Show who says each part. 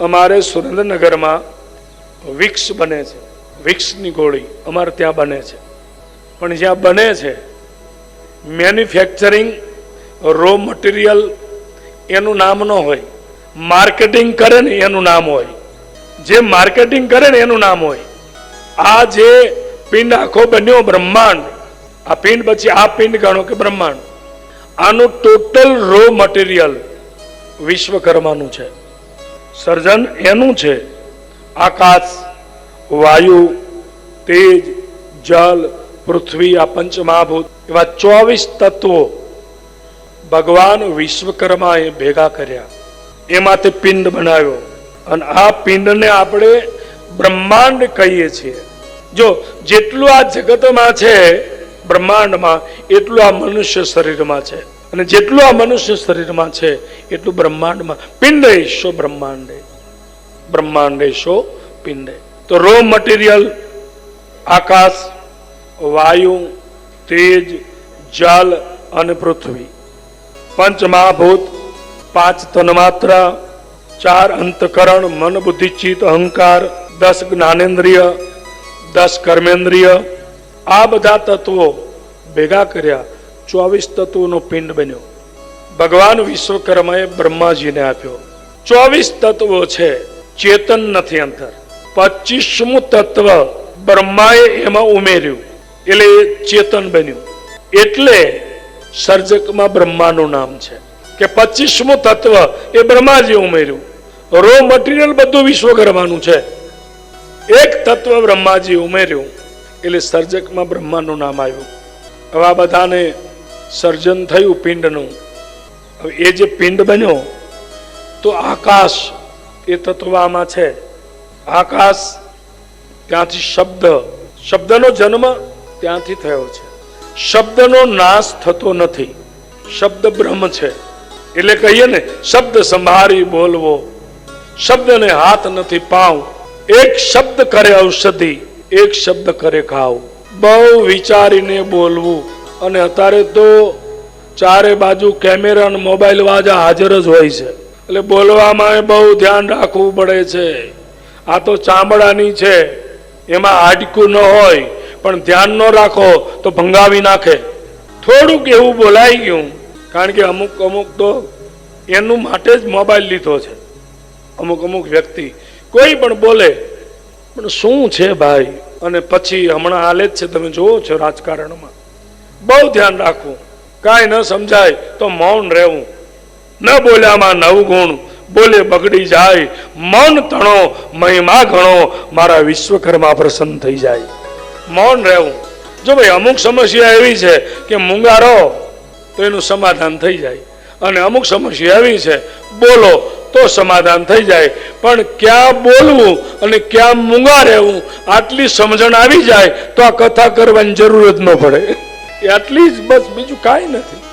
Speaker 1: અમારે સુરેન્દ્રનગરમાં વિક્સ બને છે. વિક્સની ગોળી અમારે ત્યાં બને છે. પણ જ્યાં બને છે મેન્યુફેક્ચરિંગ રો મટીરિયલ એનું નામ ન હોય. માર્કેટિંગ કરે ને એનું નામ હોય. જે માર્કેટિંગ કરે ને એનું નામ હોય. આ જે પિંડ આખો બન્યો બ્રહ્માંડ, આ પિંડ પછી આ પિંડ ગણો કે બ્રહ્માંડ, આનું ટોટલ રો મટીરિયલ વિશ્વકર્માનું છે. સર્જન એનું છે. આકાશ, વાયુ, તેજ, જલ, પૃથ્વી, આ પંચમહાભૂત, એવા ચોવીસ તત્વો ભગવાન વિશ્વકર્માએ ભેગા કર્યા. એમાંથી પિંડ બનાવ્યો. અને આ પિંડને આપણે બ્રહ્માંડ કહીએ છીએ. જો જેટલું આ જગતમાં છે, બ્રહ્માંડમાં, એટલું આ મનુષ્ય શરીરમાં છે. અને જેટલું આ મનુષ્ય શરીરમાં છે, એટલું બ્રહ્માંડમાં. પિંડેશો બ્રહ્માંડે. બ્રહ્માંડેશો પિંડે. તો રો મટીરિયલ આકાશ, વાયુ, તેજ, જલ અને પૃથ્વી. પંચ મહાભૂત, પાંચ તન્માત્રા, ચાર અંતકરણ, મન, બુદ્ધિ, ચિત્ત, અહંકાર, દસ જ્ઞાનેન્દ્રિય, દસ કર્મેન્દ્રિય. આ બધા તત્વો ભેગા કર્યા. ચોવીસ તત્વોનો પિંડ બન્યો. ભગવાન વિશ્વકર્માએ બ્રહ્માજીને આપ્યો. ચોવીસ તત્વો છે, ચેતન નથી અંતર. પચીસમું તત્વ બ્રહ્માએ એમાં ઉમેર્યું, એટલે ચેતન બન્યું. એટલે સર્જકમાં બ્રહ્માનું નામ છે. કે પચીસમું તત્વ એ બ્રહ્માજી ઉમેર્યું. રો મટીરિયલ બધું વિશ્વકર્માનું છે. એક તત્વ બ્રહ્માજી ઉમેર્યું, એટલે સર્જકમાં બ્રહ્માનું નામ આવ્યું. હવે આ બધાને સર્જન થયું પિંડનું. હવે એ જે પિંડ બન્યો, તો આકાશ એ તત્વ આમાં છે. આકાશ ત્યાંથી શબ્દ, શબ્દનો જન્મ ત્યાંથી થયો છે. શબ્દનો નાશ થતો નથી. શબ્દ બ્રહ્મ છે. એટલે કહીએ ને, શબ્દ સંભાળી બોલવો. શબ્દને હાથ નથી પાવ. એક શબ્દ કરે ઔષધિ, એક શબ્દ કરે ખાવ બહુ વિચારીને બોલવું. અને અત્યારે તો ચારે બાજુ કેમેરા અને મોબાઈલ વાજા હાજર જ હોય છે. એટલે બોલવામાં બહુ ધ્યાન રાખવું પડે છે. આ તો ચામડાની છે. એમાં હાડકું ન હોય, પણ ધ્યાન ન રાખો તો ભંગાવી નાખે. થોડુંક એવું બોલાઈ ગયું, કારણ કે અમુક અમુક તો એનું માટે જ મોબાઈલ લીધો છે. અમુક અમુક વ્યક્તિ કોઈ પણ બોલે, પણ શું છે ભાઈ? અને પછી હમણાં હાલે જ છે. તમે જુઓ છો રાજકારણમાં. બહુ ધ્યાન રાખવું. કાંઈ ન સમજાય તો મૌન રહેવું. ન બોલ્યામાં ગુણ. બોલે બગડી જાય. મૌન તણો, મહિમા ગણો મારા વિશ્વકર્મા પ્રસન્ન થઈ જાય. મૌન રહેવું. જો ભાઈ અમુક સમસ્યા એવી છે કે મૂંગા રહો, તો એનું સમાધાન થઈ જાય. અને અમુક સમસ્યા એવી છે, બોલો તો સમાધાન થઈ જાય. પણ ક્યાં બોલવું અને ક્યાં મૂંગા રહેવું, આટલી સમજણ આવી જાય તો આ કથા કરવાની જરૂર જ ન પડે. એ આટલી જ બસ બીજું કાંઈ નથી.